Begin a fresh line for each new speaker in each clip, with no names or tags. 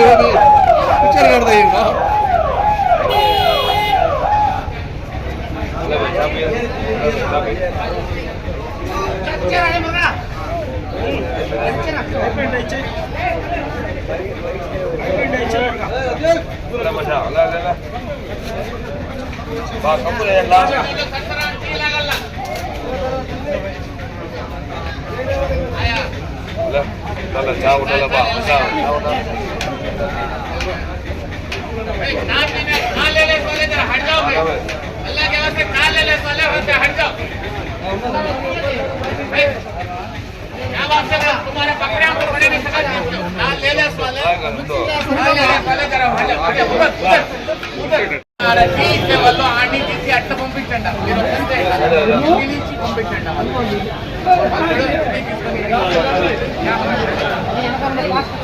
ಇರೋದು
ಪಿಕ್ಚರ್ ನೋಡ್ದೆ ಈಗ ಬಾ ಕಂಪ್ನಿ ಎಲ್ಲ Lala, chao, lala, ba,
chao, chao,
chao. వాళ్ళు ఆడిని తీసి అట్లా పంపించండి మీరు నుంచి పంపించండి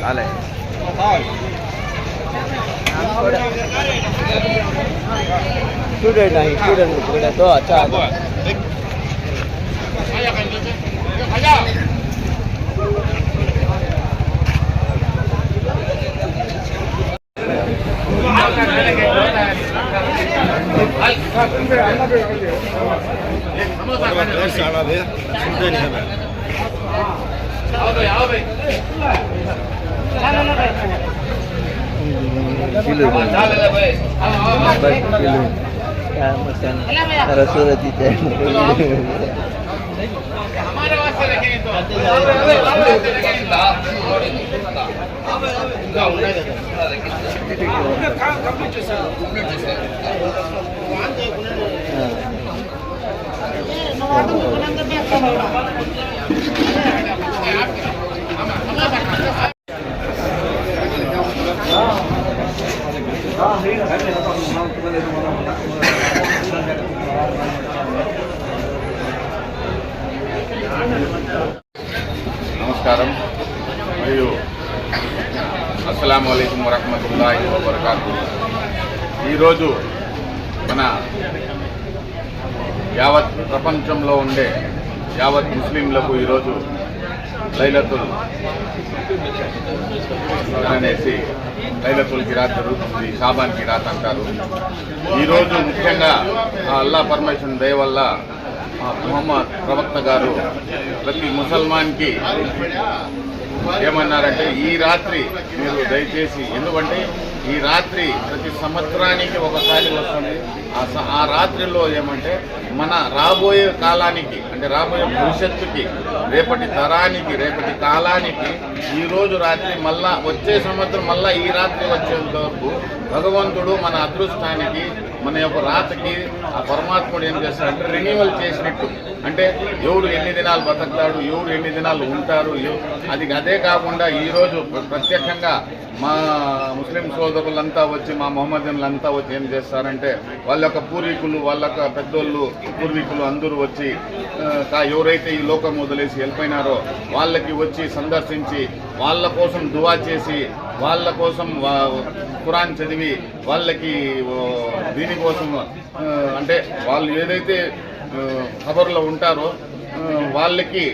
चालेल
स्टूडेंट आहे स्टूडेंट स्टूडेंट तो अच्छा
إيش على هذا؟ سلطاني
هذا.
عوبي عوبي. لا لا لا.
كيلو. كيلو. مثلا رسولتي تاني.
हमारे वास्ते रखेंगे तो हमारे वास्ते रखेंगे
నమస్కారం ఈరోజు మన యావత్ ప్రపంచంలో ఉండే యావత్ ముస్లింలకు ఈరోజు లైలతుల్ అనేసి లైలతుల్ కిరాత్ జరుగుతుంది షాబాన్ కిరాత్ అంటారు. ఈరోజు ముఖ్యంగా ఆ అల్లా పరమేశ్వరుని దయ వల్ల మొహమ్మద్ ప్రవక్త గారు ప్రతి ముసల్మాన్కి ఏమన్నారంటే ఈ రాత్రి మీరు దయచేసి ఎందుకంటే ఈ రాత్రి ప్రతి సంవత్సరానికి ఒకసారి వస్తుంది. ఆ స- ఆ రాత్రిలో ఏమంటే మన రాబోయే కాలానికి అంటే రాబోయే భవిష్యత్తుకి రేపటి తరానికి రేపటి కాలానికి ఈరోజు రాత్రి మళ్ళా వచ్చే సంవత్సరం మళ్ళా ఈ రాత్రి వచ్చేంత వరకు భగవంతుడు మన అదృష్టానికి మన యొక్క రాతకి ఆ పరమాత్ముడు ఏం చేస్తాడంటే రెన్యువల్ చేసినట్టు. అంటే ఎవడు ఎన్ని దినాలు బతకతాడు ఎవడు ఎన్ని దినాలు ఉంటారు అది అదే కాకుండా ఈరోజు ప్రత్యక్షంగా మా ముస్లిం సోదరులంతా వచ్చి మా మొహమ్మదీన్లంతా వచ్చి ఏం చేస్తారంటే వాళ్ళ యొక్క పూర్వీకులు వాళ్ళ యొక్క పెద్దోళ్ళు పూర్వీకులు అందరూ వచ్చి ఎవరైతే ఈ లోకం వదిలేసి వెళ్ళిపోయినారో వాళ్ళకి వచ్చి సందర్శించి వాళ్ళ కోసం దువా చేసి వాళ్ళ కోసం వా- ఖురాన్ చదివి వాళ్ళకి దీనికోసం అంటే వాళ్ళు ఏదైతే ఖబర్లో ఉంటారో వాళ్ళకి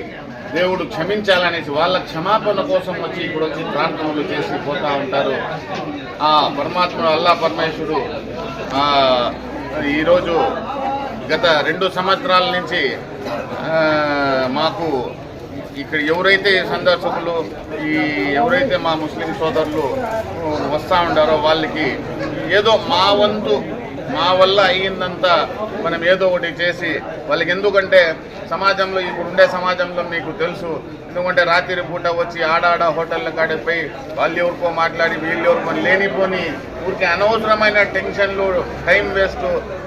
దేవుడు క్షమించాలనేసి వాళ్ళ క్షమాపణ కోసం వచ్చి ఇప్పుడు వచ్చి ప్రార్థనలు చేసి పోతా ఉంటారు. ఆ పరమాత్ముడు అల్లా పరమేశ్వరుడు ఈరోజు గత రెండు సంవత్సరాల నుంచి మాకు ఇక్కడ ఎవరైతే సందర్శకులు ఈ ఎవరైతే మా ముస్లిం సోదరులు వస్తూ ఉండారో వాళ్ళకి ఏదో మా వంతు మా వల్ల అయ్యిందంతా మనం ఏదో ఒకటి చేసి వాళ్ళకి ఎందుకంటే సమాజంలో ఇప్పుడు ఉండే సమాజంలో మీకు తెలుసు ఎందుకంటే రాత్రి పూట వచ్చి ఆడాడ హోటళ్ళ కాడిపోయి వాళ్ళు ఎవరికో మాట్లాడి వీళ్ళు ఎవరికో లేనిపోని ఊరికి అనవసరమైన టెన్షన్లు టైం వేస్ట్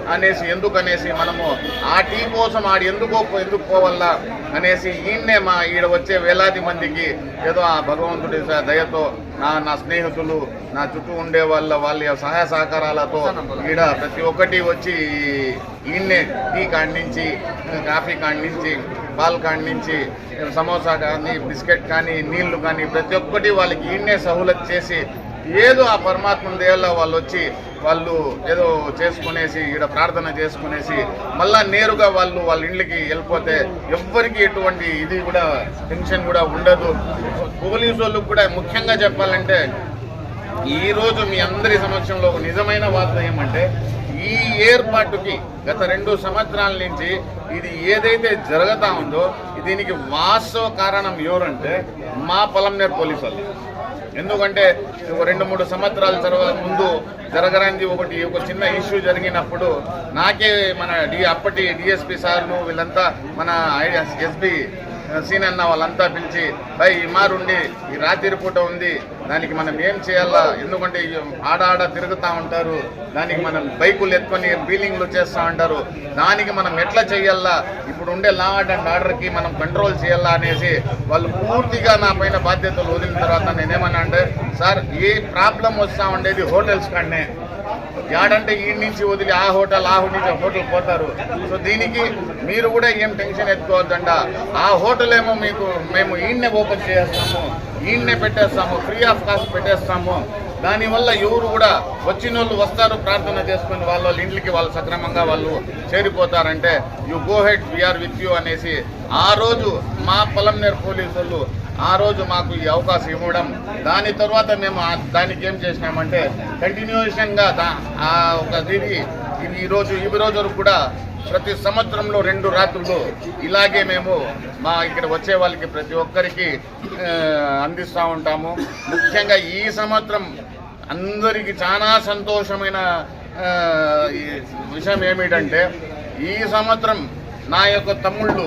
అనేసి ఎందుకనేసి మనము ఆ టీ కోసం ఆడు ఎందుకో ఎందుకు పోవల్లా అనేసి ఈయన్నే మా ఈడ వచ్చే వేలాది మందికి ఏదో ఆ భగవంతుడి దయతో నా నా స్నేహితులు నా చుట్టూ ఉండే వాళ్ళ వాళ్ళ సహాయ సహకారాలతో ఈడ ప్రతి ఒక్కటి వచ్చి ఈయన్నే టీ కాడి నుంచి కాఫీ కాడి పాలు పాల్ నుంచి సమోసా కానీ బిస్కెట్ కానీ నీళ్ళు కానీ ప్రతి ఒక్కటి వాళ్ళకి ఈయన్నే సహులత్ చేసి ఏదో ఆ పరమాత్మ దేవల్ల వాళ్ళు వచ్చి వాళ్ళు ఏదో చేసుకునేసి ఈడ ప్రార్థన చేసుకునేసి మళ్ళా నేరుగా వాళ్ళు వాళ్ళ ఇండ్లకి వెళ్ళిపోతే ఎవ్వరికి ఎటువంటి ఇది కూడా టెన్షన్ కూడా ఉండదు. పోలీసు వాళ్ళకి కూడా ముఖ్యంగా చెప్పాలంటే ఈరోజు మీ అందరి సమక్షంలో ఒక నిజమైన వార్త ఏమంటే ఈ ఏర్పాటుకి గత రెండు సంవత్సరాల నుంచి ఇది ఏదైతే జరుగుతా ఉందో దీనికి వాస్తవ కారణం ఎవరంటే మా పొలంనేరు పోలీసు వాళ్ళు ఎందుకంటే ఒక రెండు మూడు సంవత్సరాల తర్వాత ముందు జరగడానికి ఒకటి ఒక చిన్న ఇష్యూ జరిగినప్పుడు నాకే మన డి అప్పటి డిఎస్పి సార్ను వీళ్ళంతా మన ఎస్పీ సీన్ అన్న వాళ్ళంతా పిలిచి భయ్ ఈ మారుండి ఈ రాత్రి పూట ఉంది దానికి మనం ఏం చేయాలా? ఎందుకంటే ఆడ ఆడ తిరుగుతూ ఉంటారు. దానికి మనం బైకులు ఎత్తుకొని బీలింగ్లు చేస్తూ ఉంటారు. దానికి మనం ఎట్లా చేయాలా? ఇప్పుడు ఉండే లా అండ్ ఆర్డర్కి మనం కంట్రోల్ చేయాలా అనేసి వాళ్ళు పూర్తిగా నా పైన బాధ్యతలు వదిలిన తర్వాత నేనేమన్నా అంటే సార్ ఏ ప్రాబ్లం వస్తూ ఉండేది హోటల్స్ కాడనే. యాడంటే ఈ నుంచి వదిలి ఆ హోటల్ ఆ నుంచి హోటల్ పోతారు. సో దీనికి మీరు కూడా ఏం టెన్షన్ ఎత్తుకోవద్దంట. ఆ హోటల్ ఏమో మీకు మేము ఈయన్నే ఓపెన్ చేస్తాము ఈయన్నే పెట్టేస్తాము ఫ్రీ ఆఫ్ కాస్ట్ పెట్టేస్తాము. దానివల్ల ఎవరు కూడా వచ్చిన వాళ్ళు వస్తారు ప్రార్థన చేసుకుని వాళ్ళ వాళ్ళ ఇంట్లకి వాళ్ళు సక్రమంగా వాళ్ళు చేరిపోతారంటే you go head we are with you అనేసి ఆ రోజు మా పొలంనేరు పోలీసు వాళ్ళు ఆ రోజు మాకు ఈ అవకాశం ఇవ్వడం దాని తర్వాత మేము దానికి ఏం చేసినామంటే కంటిన్యూషన్గా దా ఆ ఒక దీనికి ఇది ఈరోజు ఈ రోజు వరకు కూడా ప్రతి సంవత్సరంలో రెండు రాత్రులు ఇలాగే మేము మా ఇక్కడ వచ్చే వాళ్ళకి ప్రతి ఒక్కరికి అందిస్తూ ఉంటాము. ముఖ్యంగా ఈ సంవత్సరం అందరికీ చాలా సంతోషమైన ఈ విషయం ఏమిటంటే ఈ సంవత్సరం నా యొక్క తమ్ముళ్ళు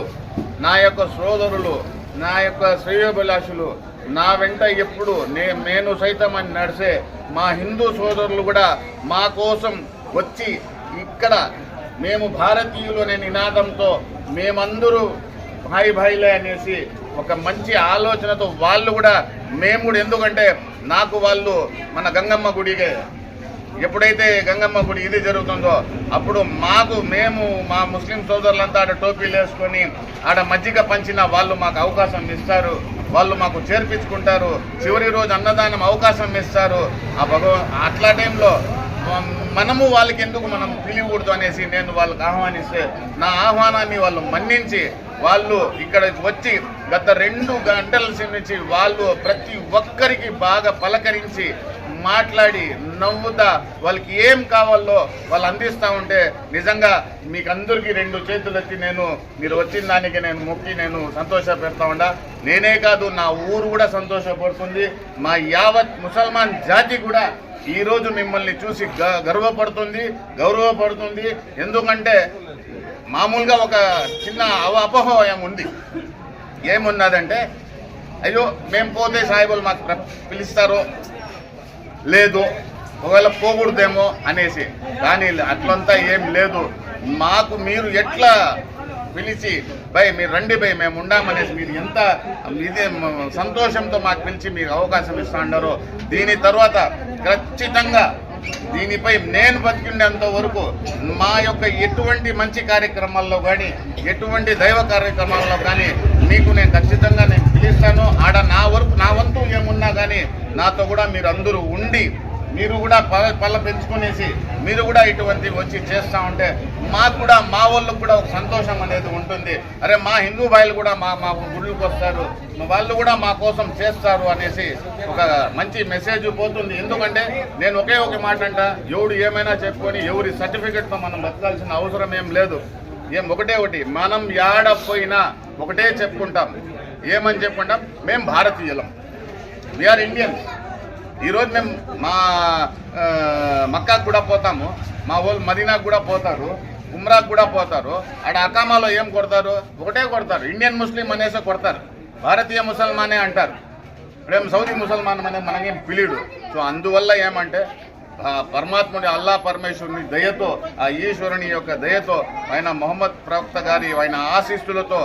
నా యొక్క సోదరులు నా యొక్క శ్రేయోభిలాషులు నా వెంట ఎప్పుడు నే నేను సైతం అని నడిసే మా హిందూ సోదరులు కూడా మా కోసం వచ్చి ఇక్కడ మేము భారతీయులు అనే నినాదంతో మేమందరూ భాయి భాయిలే అనేసి ఒక మంచి ఆలోచనతో వాళ్ళు కూడా మేము కూడా ఎందుకంటే నాకు వాళ్ళు మన గంగమ్మ గుడికే. ఎప్పుడైతే గంగమ్మ గుడి ఇది జరుగుతుందో అప్పుడు మాకు మేము మా ముస్లిం సోదరులంతా ఆడ టోపీలు వేసుకొని ఆడ మజ్జిగ పంచిన వాళ్ళు మాకు అవకాశం ఇస్తారు. వాళ్ళు మాకు చేర్పించుకుంటారు. చివరి రోజు అన్నదానం అవకాశం ఇస్తారు. ఆ భగవ అట్లా టైంలో మనము వాళ్ళకి ఎందుకు మనం పిలివకూడదు అనేసి నేను వాళ్ళకి ఆహ్వానిస్తే నా ఆహ్వానాన్ని వాళ్ళు మన్నించి వాళ్ళు ఇక్కడ వచ్చి గత రెండు గంటల నుంచి వాళ్ళు ప్రతి ఒక్కరికి బాగా పలకరించి మాట్లాడి నవ్వుతా వాళ్ళకి ఏం కావాలో వాళ్ళు అందిస్తూ ఉంటే నిజంగా మీకు అందరికీ రెండు చేతులు ఎత్తి నేను మీరు వచ్చిన దానికి నేను మొక్కి నేను సంతోష పెడతా ఉండా. నేనే కాదు నా ఊరు కూడా సంతోషపడుతుంది. మా యావత్ ముసల్మాన్ జాతి కూడా ఈరోజు మిమ్మల్ని చూసి గ- గర్వపడుతుంది గౌరవపడుతుంది. ఎందుకంటే మామూలుగా ఒక చిన్న అపహోయం అపోహయం ఉంది. ఏమున్నదంటే అయ్యో మేము పోతే సాయిబులు మాకు పిలుస్తారో లేదు ఒకవేళ పోకూడదేమో అనేసి. కానీ అట్లంతా ఏం లేదు. మాకు మీరు ఎట్లా పిలిచి భయ్ మీరు రండి భయ్ మేము ఉండామనేసి మీరు ఎంత ఇదే సంతోషంతో మాకు పిలిచి మీకు అవకాశం ఇస్తా దీని తర్వాత ఖచ్చితంగా దీనిపై నేను బతికిండేంత వరకు మా యొక్క ఎటువంటి మంచి కార్యక్రమాల్లో కానీ ఎటువంటి దైవ కార్యక్రమాల్లో కానీ మీకు నేను ఖచ్చితంగా నేను పిలుస్తాను. ఆడ నా వరకు నా వంతు ఏమున్నా కానీ నాతో కూడా మీరు అందరూ ఉండి మీరు కూడా ప- పళ్ళ పెంచుకునేసి మీరు కూడా ఇటువంటి వచ్చి చేస్తూ ఉంటే మాకు కూడా మా వాళ్ళకు కూడా ఒక సంతోషం అనేది ఉంటుంది. అరే మా హిందూ భాయిలు కూడా మా మా గుళ్ళకి వస్తారు. వాళ్ళు కూడా మా కోసం చేస్తారు అనేసి ఒక మంచి మెసేజ్ పోతుంది. ఎందుకంటే నేను ఒకే ఒక మాట అంట ఎవడు ఏమైనా చెప్పుకొని ఎవరి సర్టిఫికెట్తో మనం బతకాల్సిన అవసరం ఏం లేదు. ఏం ఒకటే ఒకటి మనం యాడ పోయినా ఒకటే చెప్పుకుంటాం. ఏమని చెప్పుకుంటాం? మేము భారతీయులం. వీఆర్ ఇండియన్స్ ఈరోజు మేము మా మక్కాకు కూడా పోతాము. మా వాళ్ళు మదీనాకు కూడా పోతారు. ఉమ్రాకు కూడా పోతారు. ఆడ అకామాలో ఏం కొడతారు? ఒకటే కొడతారు. ఇండియన్ ముస్లిం అనేసి కొడతారు. భారతీయ ముసల్మానే అంటారు. ఇప్పుడేం సౌదీ ముసల్మాన్ అనేది మనకేం పిలీడు. సో అందువల్ల ఏమంటే పరమాత్ముడి అల్లా పరమేశ్వరుని దయతో ఆ ఈశ్వరుని యొక్క దయతో ఆయన మొహమ్మద్ ప్రవక్త గారి ఆయన ఆశీస్సులతో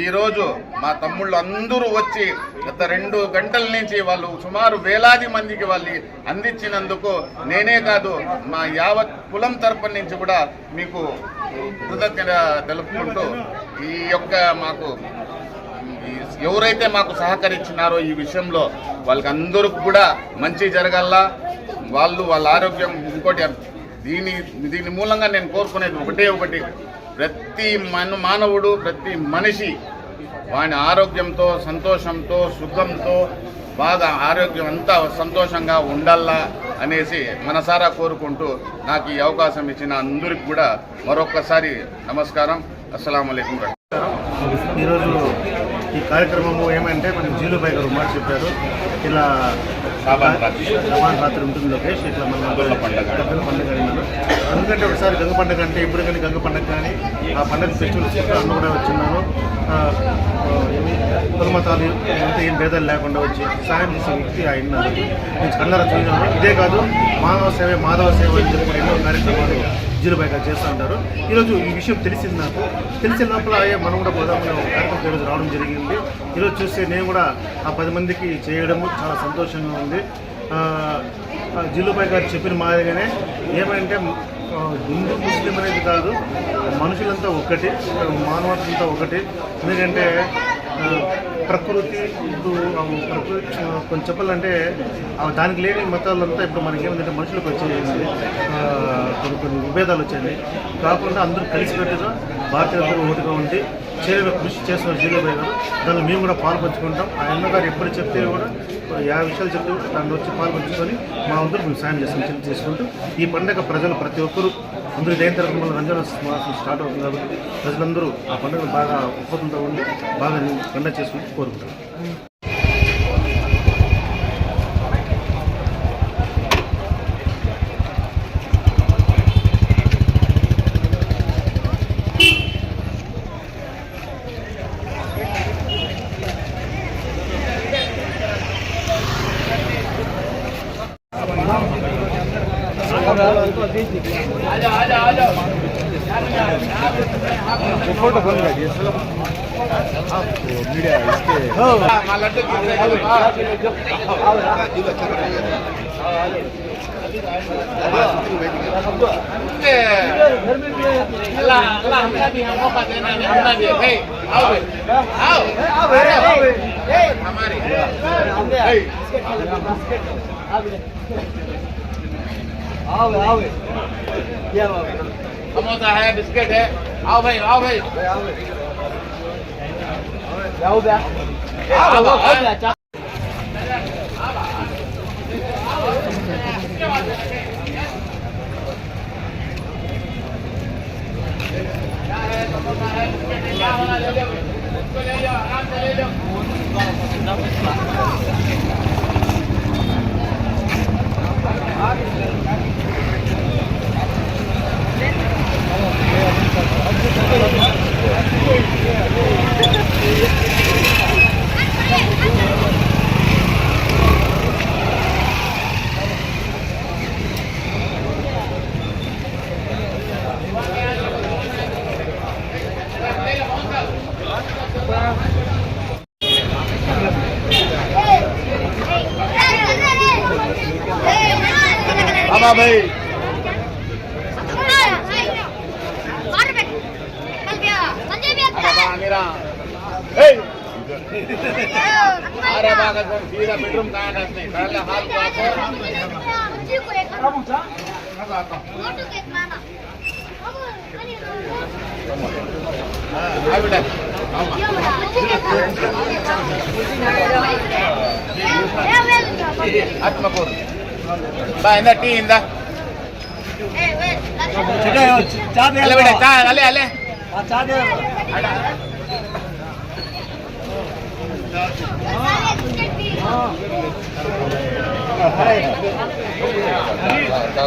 ఈరోజు మా తమ్ముళ్ళు అందరూ వచ్చి గత రెండు గంటల నుంచి వాళ్ళు సుమారు వేలాది మందికి వాళ్ళు అందించినందుకు నేనే కాదు మా యావత్ కులం తరపు నుంచి కూడా మీకు కృతజ్ఞత తెలుపుకుంటూ ఈ యొక్క మాకు ఎవరైతే మాకు సహకరించినారో ఈ విషయంలో వాళ్ళకి అందరికి కూడా మంచి జరగాల. వాళ్ళు వాళ్ళ ఆరోగ్యం ఇంకోటి దీని దీని మూలంగా నేను కోరుకునేది ఒకటే ఒకటి. ప్రతి మన మానవుడు ప్రతి మనిషి వాని ఆరోగ్యంతో సంతోషంతో సుఖంతో బాగా ఆరోగ్యం అంతా సంతోషంగా ఉండాలా అనేసి మనసారా కోరుకుంటూ నాకు ఈ అవకాశం ఇచ్చిన అందరికి కూడా మరొక్కసారి నమస్కారం. అస్సలం అయికం
ఈరోజు ఈ కార్యక్రమము ఏమంటే మనం జీలుబాయ్ గారు మాట చెప్పారు. ఇలా. సమాన్ రాత్రి. ఉంటుంది లోకేష్ ఇట్లా మన
గంగ పండగ.
ఎందుకంటే ఒకసారి గంగ పండుగ అంటే ఇప్పుడు కానీ గంగ పండుగ కానీ ఆ పండుగ ఫెస్టివల్స్ అన్న కూడా వచ్చిన్నాను కులమతాలు అంతా ఏం భేదాలు లేకుండా వచ్చి సహాయం చేసే వ్యక్తి ఆయన నేను కన్నర చూసినాను. ఇదే కాదు మానవ సేవ మాధవ సేవ అని చెప్పి ఎన్నో కార్యక్రమాలు జీరోబాయ్ గారు చేస్తూ ఉంటారు. ఈరోజు ఈ విషయం తెలిసింది నాకు. తెలిసిన లోపల మనం కూడా పోదామని ఒక కార్యక్రమం ఈరోజు రావడం జరిగింది. ఈరోజు చూస్తే నేను కూడా ఆ పది మందికి చేయడము చాలా సంతోషంగా ఉంది. జిల్లుపై జిల్లుబాయ్ గారు చెప్పిన మాదిరిగానే ఏమంటే హిందూ ముస్లిం అనేది కాదు మనుషులంతా ఒకటి మానవతంతా ఒకటి. ఎందుకంటే ప్రకృతి ఇప్పుడు ప్రకృతి కొంచెం చెప్పాలంటే దానికి లేని మతాలంతా ఇప్పుడు మనకి ఏమంటే మనుషులకు వచ్చేసింది కొన్ని కొన్ని విభేదాలు వచ్చాయి కాకుండా అందరూ కలిసికట్టుగా భారతీయులందరూ ఒకటిగా ఉండి చేయడం కృషి చేస్తున్న జీరోబాయ్ గారు. దానిలో మేము కూడా పాల్పంచుకుంటాం. ఆ అన్నగారు ఎప్పుడు చెప్తే కూడా యా విషయాలు చెప్తే కూడా వచ్చి పాల్పంచుకొని మా అందరూ మేము సాయం చేస్తాం చేసుకుంటూ ఈ పండుగ ప్రజలు ప్రతి ఒక్కరూ అందరూ జయంతి తరగతి మళ్ళీ రంజాన్ మాసం స్టార్ట్ అవుతుంది కాబట్టి ప్రజలందరూ ఆ పండుగను బాగా ఉపతంతో ఉండి బాగా పండుగ वो फोटो
बन गई आपको मीडिया इसके अल्लाह अल्लाह हमका भी हम मौका देना है हमका भी है आओ आओ आओ हमारे આવે આવે કેમ આવે સમોસા है बिस्किट है आओ भाई आओ भाई जाओ बे आओ
आओ Thank
you. Amém. अरे बागा सीधा बेडरूम कहाँ रखने पहले हाथ को आ बेटा ಆತ್ಮಕೂರು ಬಾ ಇಂದ ಟೀ ಇಂದ ಅಲ್ಲೇ ಬಿಡ ಚಾ ಅಲ್ಲೇ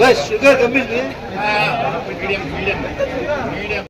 बस शुगर
कमी मीडियम मीडियम